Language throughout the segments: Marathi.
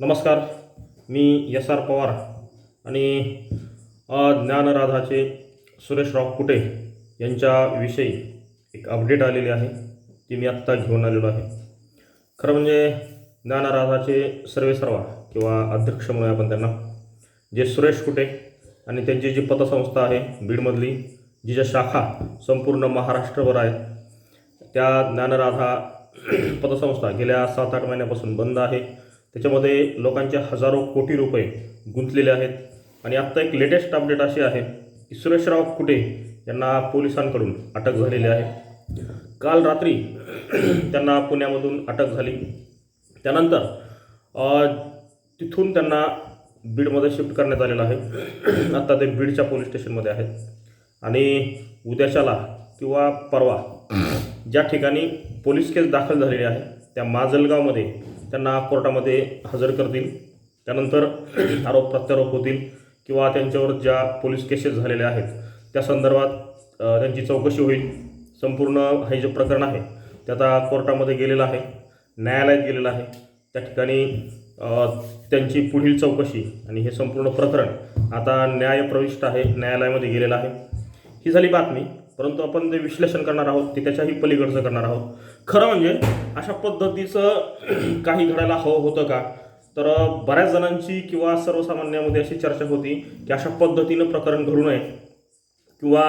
नमस्कार मी एस आर पवार आणि ज्ञानराधाचे सुरेशराव कुटे यांच्याविषयी एक अपडेट आलेली आहे ती मी आत्ता घेऊन आलेलो आहे. खरं म्हणजे ज्ञानराधाचे सर्वेसर्वा किंवा अध्यक्ष म्हणूया आपण त्यांना जे सुरेश कुटे आणि त्यांची जी पतसंस्था आहे बीडमधली जी ज्या शाखा संपूर्ण महाराष्ट्रभर आहेत त्या ज्ञानराधा पतसंस्था गेल्या सात आठ महिन्यापासून बंद आहे. त्याच्यामध्ये लोकांचे हजारो कोटी रुपये गुंतलेले आहेत. आणि आत्ता एक लेटेस्ट अपडेट अशी आहे की सुरेशराव कुटे यांना पोलिसांकडून अटक झालेली आहे. काल रात्री त्यांना पुण्यामधून अटक झाली. त्यानंतर तिथून त्यांना बीडमध्ये शिफ्ट करण्यात आलेलं आहे. आत्ता ते बीडच्या पोलीस स्टेशनमध्ये आहेत. आणि उद्याच्याला किंवा परवा ज्या ठिकाणी पोलीस केस दाखल झालेली आहे त्या माजलगावमध्ये त्यांना कोर्टामध्ये हजर करतील. त्यानंतर आरोप प्रत्यारोप होतील किंवा त्यांच्यावर ज्या पोलीस केसेस झालेल्या आहेत त्या संदर्भात त्यांची चौकशी होईल. संपूर्ण हे जे प्रकरण आहे ते आता कोर्टामध्ये गेलेलं आहे न्यायालयात गेलेलं आहे. त्या ठिकाणी त्यांची पुढील चौकशी आणि हे संपूर्ण प्रकरण आता न्यायप्रविष्ट आहे न्यायालयामध्ये गेलेलं आहे. ही झाली बातमी. परंतु आपण जे विश्लेषण करणार आहोत ते त्याच्याही पलीकडचं करणार आहोत. खरं म्हणजे अशा पद्धतीचं काही घडायला हवं होतं का? तर बऱ्याच जणांची किंवा सर्वसामान्यामध्ये अशी चर्चा होती की अशा पद्धतीनं प्रकरण घडू नये किंवा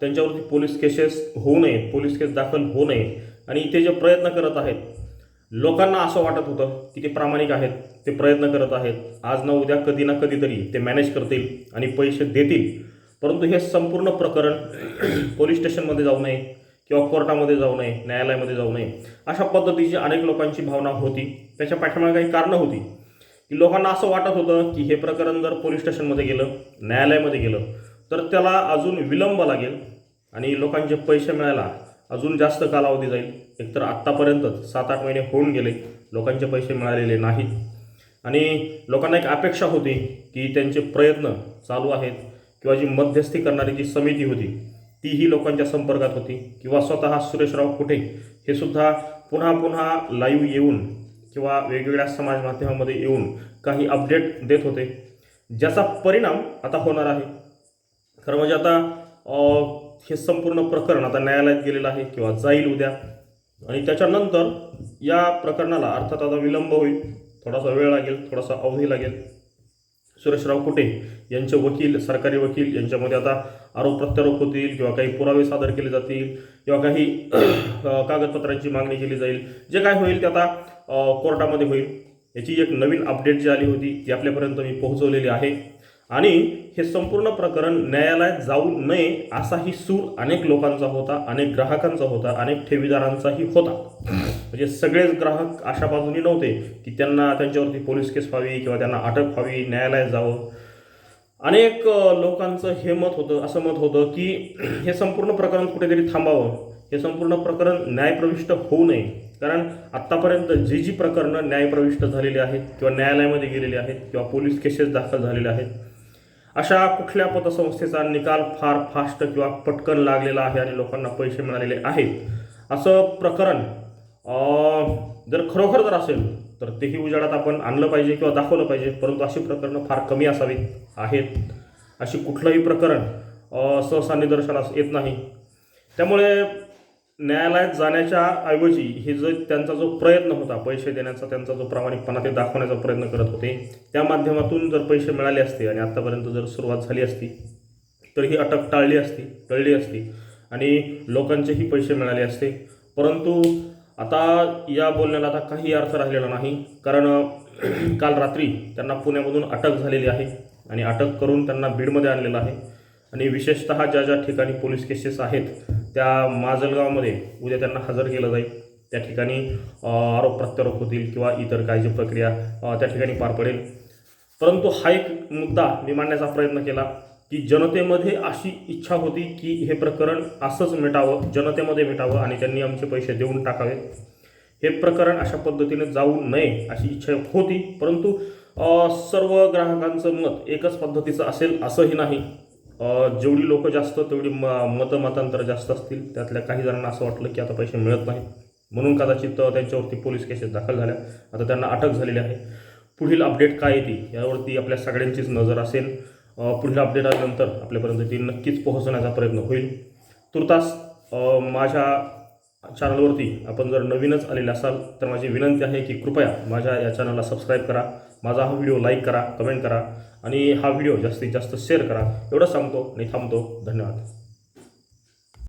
त्यांच्यावरती पोलीस केसेस होऊ नये पोलीस केस दाखल होऊ नये. आणि इथे जे प्रयत्न करत आहेत लोकांना असं वाटत होतं की ते प्रामाणिक आहेत ते प्रयत्न करत आहेत. आज ना उद्या कधी ना कधीतरी ते मॅनेज करतील आणि पैसे देतील. परंतु हे संपूर्ण प्रकरण पोलीस स्टेशनमध्ये जाऊ नये किंवा कोर्टामध्ये जाऊ नये न्यायालयामध्ये जाऊ नये अशा पद्धतीची अनेक लोकांची भावना होती. त्याच्या पाठीमागे काही कारणं होती. की लोकांना असं वाटत होतं की हे प्रकरण जर पोलीस स्टेशनमध्ये गेलं न्यायालयामध्ये गेलं तर त्याला अजून विलंब लागेल आणि लोकांचे पैसे मिळायला अजून जास्त कालावधी जाईल. एकतर आत्तापर्यंतच सात आठ महिने होऊन गेले लोकांचे पैसे मिळालेले नाहीत. आणि लोकांना एक अपेक्षा होती की त्यांचे प्रयत्न चालू आहेत. किंवा जी मध्यस्थी करणारी जी समिती होती तीही लोकांच्या संपर्कात होती. किंवा स्वतः सुरेशराव कुठे हे सुद्धा पुन्हा पुन्हा लाईव्ह येऊन किंवा वेगवेगळ्या समाज माध्यमामध्ये येऊन काही अपडेट देत होते. ज्याचा परिणाम आता होणार आहे. खरं म्हणजे आता हे संपूर्ण प्रकरण आता न्यायालयात गेलेलं आहे किंवा जाईल उद्या. आणि त्याच्यानंतर या प्रकरणाला अर्थात आता विलंब होईल. थोडासा वेळ लागेल थोडासा अवधी लागेल. सुरेशराव कुटे यांचे वकील सरकारी वकील यांच्यामध्ये आता आरोप प्रत्यारोप होतील किंवा काही पुरावे सादर केले जातील किंवा काही कागदपत्रांची मागणी केली जाईल. जे काय होईल ते आता कोर्टामध्ये होईल. याची एक नवीन अपडेट जी आली होती ती आपल्यापर्यंत मी पोहोचवलेली आहे. आणि हे संपूर्ण प्रकरण न्यायालयात जाऊ नये असाही सूर अनेक लोकांचा होता अनेक ग्राहकांचा होता अनेक ठेवीदारांचाही होता. म्हणजे सगळेच ग्राहक अशा बाजूनी नव्हते की त्यांना त्यांच्यावरती पोलीस केस व्हावी किंवा त्यांना अटक व्हावी न्यायालयात जावं. अनेक लोकांचं हे मत होतं असं मत होतं की हे संपूर्ण प्रकरण कुठेतरी थांबावं. हे संपूर्ण प्रकरण न्यायप्रविष्ट होऊ नये. कारण आत्तापर्यंत जी जी प्रकरणं न्यायप्रविष्ट झालेली आहेत किंवा न्यायालयामध्ये गेलेली आहेत किंवा पोलीस केसेस दाखल झालेले आहेत अशा कुठल्या पतसंस्थेचा निकाल फार फास्ट किंवा पटकन लागलेला आहे आणि लोकांना पैसे मिळालेले आहेत असं प्रकरण जर खरोखर जर असेल तर तेही उजाडात आपण आणलं पाहिजे किंवा दाखवलं पाहिजे. परंतु अशी प्रकरणं फार कमी असावीत आहेत. अशी कुठलंही प्रकरण सहसा निदर्शनास येत नाही. त्यामुळे न्यायालयात जाण्याच्या ऐवजी हे जो त्यांचा जो प्रयत्न होता पैसे देण्याचा त्यांचा जो प्रामाणिकपणा ते दाखवण्याचा प्रयत्न करत होते. त्या माध्यमातून जर पैसे मिळाले असते आणि आत्तापर्यंत जर सुरुवात झाली असती तर ही अटक टाळली असती टळली असती आणि लोकांचेही पैसे मिळाले असते. परंतु आता या बोलण्याला आता काही अर्थ राहिलेला नाही. कारण काल रात्री त्यांना पुण्यामधून अटक झालेली आहे आणि अटक करून त्यांना बीडमध्ये आणलेलं आहे. आणि विशेषतः ज्या ज्या ठिकाणी पोलीस केसेस आहेत त्या माजलगावमध्ये उद्या त्यांना हजर केलं जाईल. त्या ठिकाणी आरोप प्रत्यारोप होतील किंवा इतर काही जी प्रक्रिया त्या ठिकाणी पार पडेल. परंतु हा एक मुद्दा मी मांडण्याचा प्रयत्न केला. की जनतेमध्ये अशी इच्छा होती की हे प्रकरण असंच मिटावं जनतेमध्ये मिटावं आणि त्यांनी आमचे पैसे देऊन टाकावे. हे प्रकरण अशा पद्धतीने जाऊ नये अशी इच्छा होती परंतु सर्व ग्राहकांचं मत एकच पद्धतीचं असेल असंही नाही. जेवढी लोक जास्त तेवढी म मतमतांतर जास्त असतील. त्यातल्या काही जणांना असं वाटलं की आता पैसे मिळत नाहीत. म्हणून कदाचित त्यांच्यावरती पोलीस केसेस दाखल झाल्या. आता त्यांना अटक झालेली आहे. पुढील अपडेट काय येते यावरती आपल्या सगळ्यांचीच नजर असेल. पुढील अपडेट आल्यानंतर आपल्यापर्यंत ती नक्कीच पोहोचण्याचा प्रयत्न होईल. तुर्तास माझ्या चॅनलवरती आपण जर नवीनच आलेले असाल तर माझी विनंती आहे की कृपया माझ्या या चॅनलला सबस्क्राईब करा माझा हा व्हिडिओ लाईक करा कमेंट करा आणि हा व्हिडिओ जास्तीत जास्त शेअर करा. एवढं सांगतो आणि थांबतो. धन्यवाद.